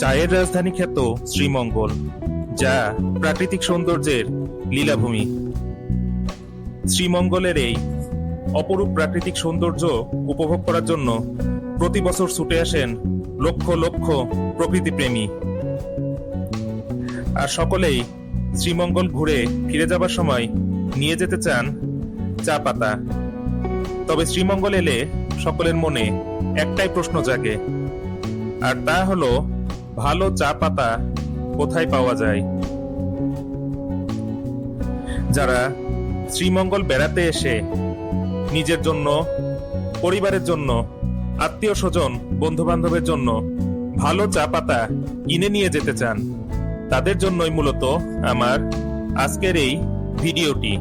চায়ের রাজধানী খ্যাত শ্রীমঙ্গল, যা প্রাকৃতিক সৌন্দর্যের লীলাভূমি। শ্রীমঙ্গলের এই অপরূপ প্রাকৃতিক সৌন্দর্য উপভোগ করার জন্য প্রতি বছর ছুটে আসেন লক্ষ লক্ষ প্রকৃতিপ্রেমী। আর সকলেই শ্রীমঙ্গল ঘুরে ফিরে যাবার সময় নিয়ে যেতে চান চা পাতা। তবে শ্রীমঙ্গল এলে সকলের মনে একটাই প্রশ্ন জাগে, আর তা হলো ভালো চা পাতা কোথায় পাওয়া যায়? যারা শ্রীমঙ্গল বেড়াতে এসে নিজের জন্য, পরিবারের জন্য, আত্মীয় স্বজন বন্ধু বান্ধবের জন্য ভালো চা পাতা কিনে নিয়ে যেতে চান, তাদের জন্যই মূলত আমার আজকের এই ভিডিওটি।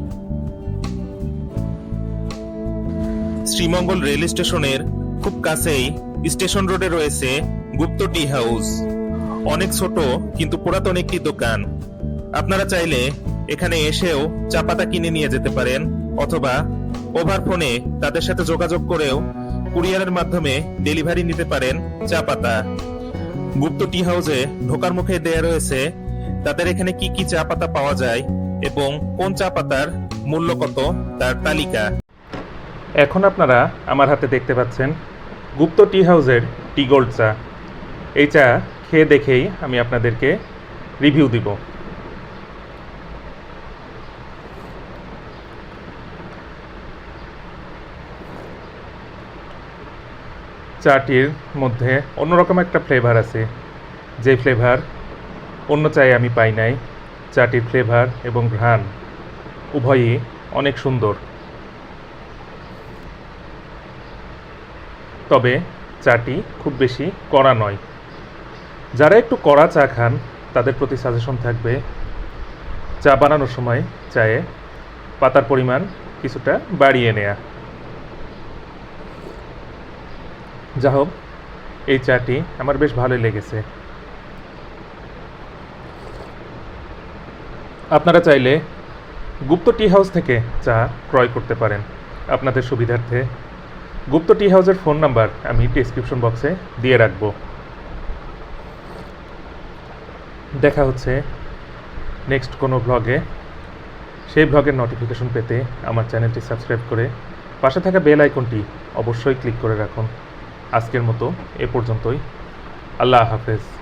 শ্রীমঙ্গল রেল স্টেশনের খুব কাছেই স্টেশন রোডে রয়েছে গুপ্ত টি হাউস। অনেক ছোট, কিন্তু পুরাতন একটি দোকান। আপনারা চাইলে এখানে এসেও চা পাতা কিনে নিয়ে যেতে পারেন, অথবা ওভার ফোনে তাদের সাথে যোগাযোগ করেও কুরিয়ারের মাধ্যমে ডেলিভারি নিতে পারেন চা পাতা। গুপ্ত টি হাউসে ঢোকার মুখে দেয়া রয়েছে, তাদের এখানে কি কি চা পাতা পাওয়া যায় এবং কোন চা পাতার মূল্য কত তার তালিকা। এখন আপনারা আমার হাতে দেখতে পাচ্ছেন গুপ্ত টি হাউসের টি গোল্ড চা। এই চা খেয়ে দেখেই আমি আপনাদেরকে রিভিউ দিব। চাটির মধ্যে অন্যরকম একটা ফ্লেভার আছে। যে ফ্লেভার অন্য চায়ে আমি পাই নাই। চাটির ফ্লেভার এবং ঘ্রাণ উভয়ই অনেক সুন্দর। তবে চাটি খুব বেশি কড়া নয়। যারা একটু কড়া চা খান, তাদের প্রতি সাজেশন থাকবে চা বানানোর সময় চায়ে পাতার পরিমাণ কিছুটা বাড়িয়ে নেয়া। যা হোক, এই চাটি আমার বেশ ভালোই লেগেছে। আপনারা চাইলে গুপ্ত টি হাউস থেকে চা ক্রয় করতে পারেন। আপনাদের সুবিধার্থে গুপ্ত টি হাউসের ফোন নাম্বার আমি ডিসক্রিপশন বক্সে দিয়ে রাখব। দেখা হচ্ছে নেক্সট কোনো ব্লগে সেই ব্লগের নোটিফিকেশন পেতে আমার চ্যানেলটি সাবস্ক্রাইব করে পাশে থাকা বেল আইকনটি অবশ্যই ক্লিক করে রাখুন। আজকের মতো এ পর্যন্তই। আল্লাহ হাফেজ।